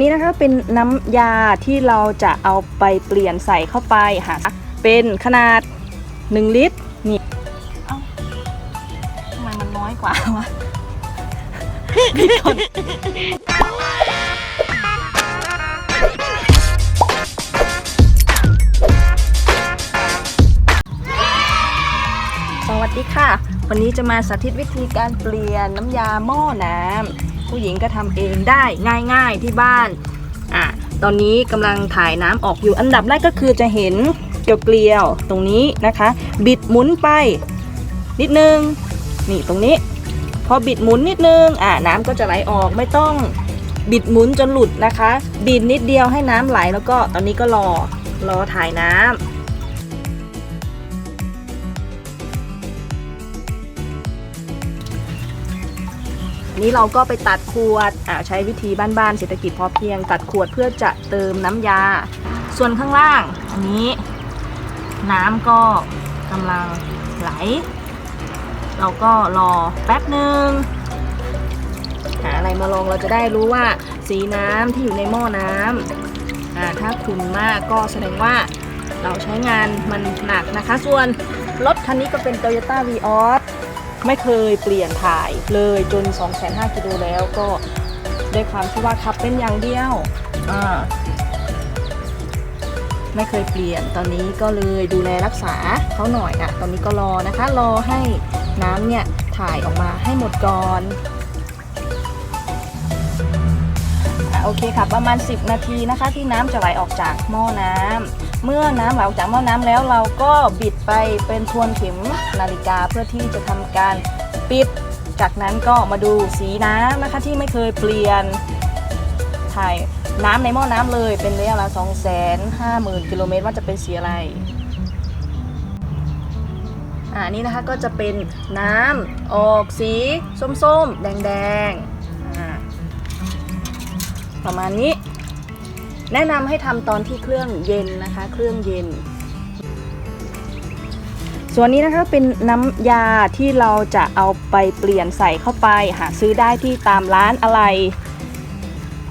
นี่นะคะเป็นน้ำยาที่เราจะเอาไปเปลี่ยนใส่เข้าไปค่ะเป็นขนาด 1 ลิตรนี่เอ้าทำไมมันน้อยกว่าวะผิดคนสวัสดีค่ะ วันนี้จะมาสาธิตวิธีการเปลี่ยนน้ำยาหม้อน้ำ ผู้หญิงก็ทำเองได้ง่ายๆที่บ้านอะตอนนี้กำลังถ่ายน้ำออกอยู่อันดับแรกก็คือจะเห็นเกลียวๆตรงนี้นะคะ บิดหมุนไป นิดนึงนี่ตรงนี้ พอบิดหมุนนิดนึงอะน้ำก็จะไหลออกไม่ต้องบิดหมุนจนหลุดนะคะ บิดนิดเดียวให้น้ำไหลแล้วก็ตอนนี้ก็รอรอถ่ายน้ำ นี้เราก็ไปตัดขวดใช้วิธีบ้านๆเศรษฐกิจพอเพียง ตัดขวดเพื่อจะเติมน้ำยา ส่วนข้างล่างอันนี้ น้ำก็กำลังไหล เราก็รอแป๊บหนึ่งหาอะไรมาลองเราจะได้รู้ว่าสีน้ำที่อยู่ในหม้อน้ำอ่าถ้าขุ่นมากก็แสดงว่าเราใช้งานมันหนักนะคะ ส่วนรถคันนี้ก็เป็น Toyota Vios ไม่เคยเปลี่ยนถ่ายเลยจน 2,500กิโลแล้วก็ด้วยความที่ว่าขับเป็นอย่างเดียวอ่าไม่เคยเปลี่ยนตอนนี้ก็เลยดูแลรักษาเขาหน่อยอะตอนนี้ก็รอนะคะ รอให้น้ำเนี่ยถ่ายออกมาให้หมดก่อนอะโอเคค่ะ ประมาณ 10 นาทีนะคะ ที่น้ำจะไหลออกจากหม้อน้ำ เมื่อน้ำไหลออกจากหม้อน้ำแล้วเราก็บิดไปเป็นทวนเข็มนาฬิกาเพื่อที่จะทำการปิด จากนั้นก็มาดูสีน้ำนะคะที่ไม่เคยเปลี่ยน ถ่ายน้ำในหม้อน้ำเลยเป็นระยะเวลา2 5 0 0 0 0กิโลเมตรว่าจะเป็นสีอะไรอ่านี่นะคะก็จะเป็นน้ำออกสีส้มๆ แดงๆประมาณนี้ แนะนำให้ทำตอนที่เครื่องเย็นนะคะ เครื่องเย็น ส่วนนี้นะคะเป็นน้ำยาที่เราจะเอาไปเปลี่ยนใส่เข้าไปหาซื้อได้ที่ตามร้านอะไร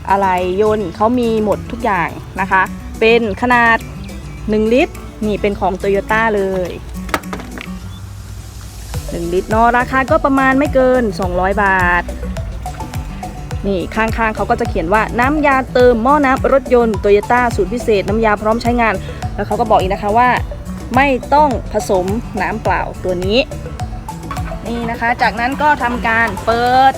อะไรยนเขามีหมดทุกอย่างนะคะ เป็นขนาด 1 ลิตร นี่เป็นของโตโยต้าเลย1ลิตรเนาะราคาก็ประมาณไม่เกิน 200 บาท นี่ข้างๆเขาก็จะเขียนว่าน้ำยาเติมหม้อน้ำรถยนต์โตโยต้าสูตรพิเศษ น้ำยาพร้อมใช้งาน แล้วเขาก็บอกอีกนะคะว่า ไม่ต้องผสมน้ำเปล่าตัวนี้ นี่นะคะ จากนั้นก็ทำการเปิด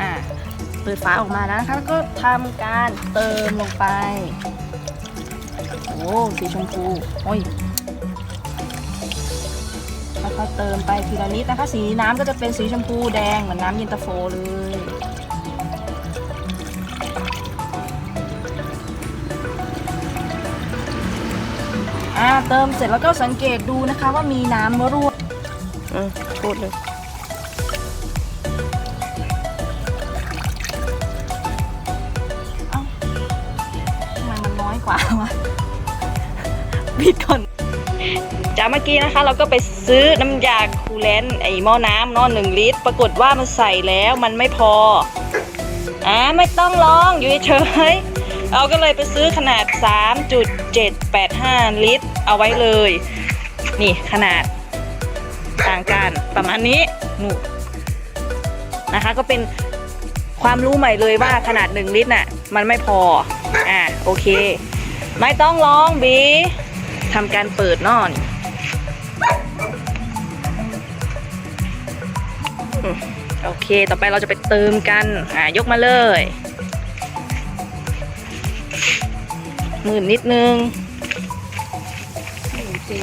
อะเปิดฝาออกมาแล้วนะคะแล้วก็ทำการเติมลงไป โอ้สีชมพูโอ้ยค่อยๆเติมไปทีละนิดนะคะ สีน้ำก็จะเป็นสีชมพูแดงเหมือนน้ำเย็นตาโฟเลยอ่าเติมเสร็จแล้วก็สังเกตดูนะคะว่ามีน้ำรั่วอืมพูดเลยเอ้าทำไมมันน้อยกว่าวะ ผิดก่อน จากเมื่อกี้นะคะ เราก็ไปซื้อน้ำยาคูลเลนต์ไอหม้อน้ำเนาะหนึ่งลิตร ปรากฏว่ามันใส่แล้วมันไม่พอ อ่าไม่ต้องลองอยู่เฉยๆเราก็เลยไปซื้อขนาด 3.785 ลิตร เอาไว้เลย นี่ขนาดต่างกันประมาณนี้นูนนะคะ ก็เป็นความรู้ใหม่เลยว่าขนาด 1 ลิตรน่ะ มันไม่พอ อ่าโอเค ไม่ต้องลองบี ทำการเปิดนอนอืมโอเค ต่อไปเราจะไปเติมกัน อ่ายกมาเลย หมื่นนิดนึงหมื่นจริง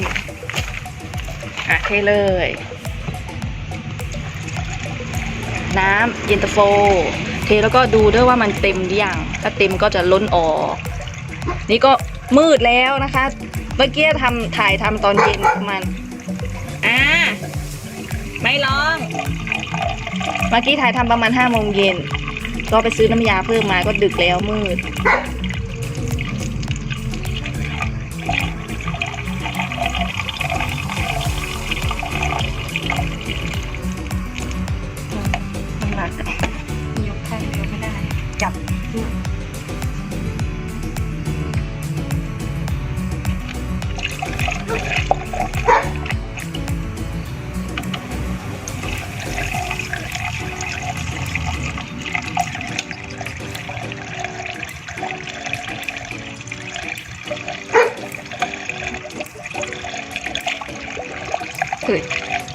อะเทเลย น้ำเย็นตาโฟ เทแล้วก็ดูด้วยว่ามันเต็มหรือยัง ถ้าเต็มก็จะล้นออก นี่ก็มืดแล้วนะคะ เมื่อกี้ทำถ่ายทำตอนเย็นประมาณอ่าไม่ลอง เมื่อกี้ถ่ายทำประมาณห้าโมงเย็น ก็ไปซื้อน้ำยาเพิ่มมาก็ดึกแล้วมืด คือ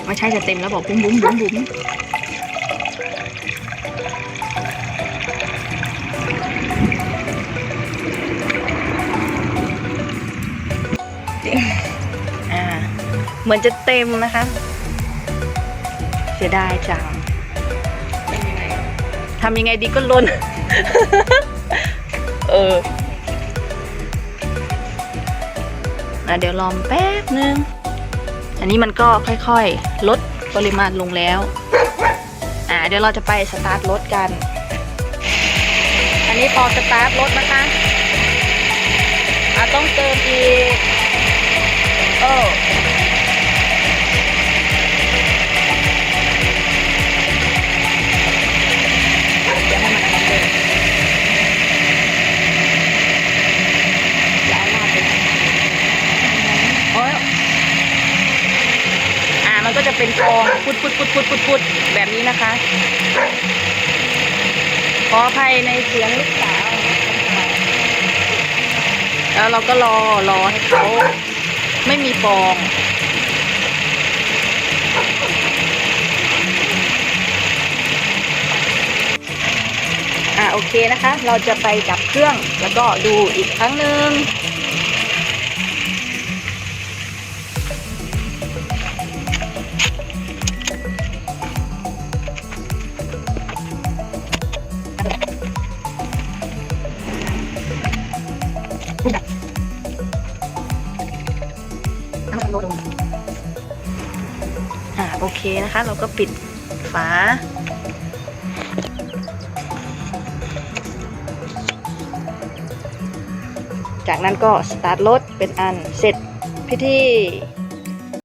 ไม่ใช่จะเต็มแล้วบอกบุ้มบุ้มบุ้มบุ้มเหมือนจะเต็มนะคะ เสียดายจังทำยังไงดีก็ล้น อออะเดี๋ยวลองแป๊บนึง อันนี้มันก็ค่อยๆ ลดปริมาณลงแล้ว อ่าเดี๋ยวเราจะไปสตาร์ทรถกัน อันนี้พอสตาร์ทรถนะคะอ่าต้องเติมอีกโอ้ มันก็จะเป็นฟองพุดพุดพุดพุดพุดพุดแบบนี้นะคะ ขออภัยในเสียงลูกสาว แล้วเราก็รอรอให้เขาไม่มีฟองอ่าโอเคนะคะ เราจะไปดับเครื่องแล้วก็ดูอีกครั้งหนึ่ง โอเคนะคะ เราก็ปิดฝา จากนั้นก็สตาร์ทรถเป็นอันเสร็จพิธี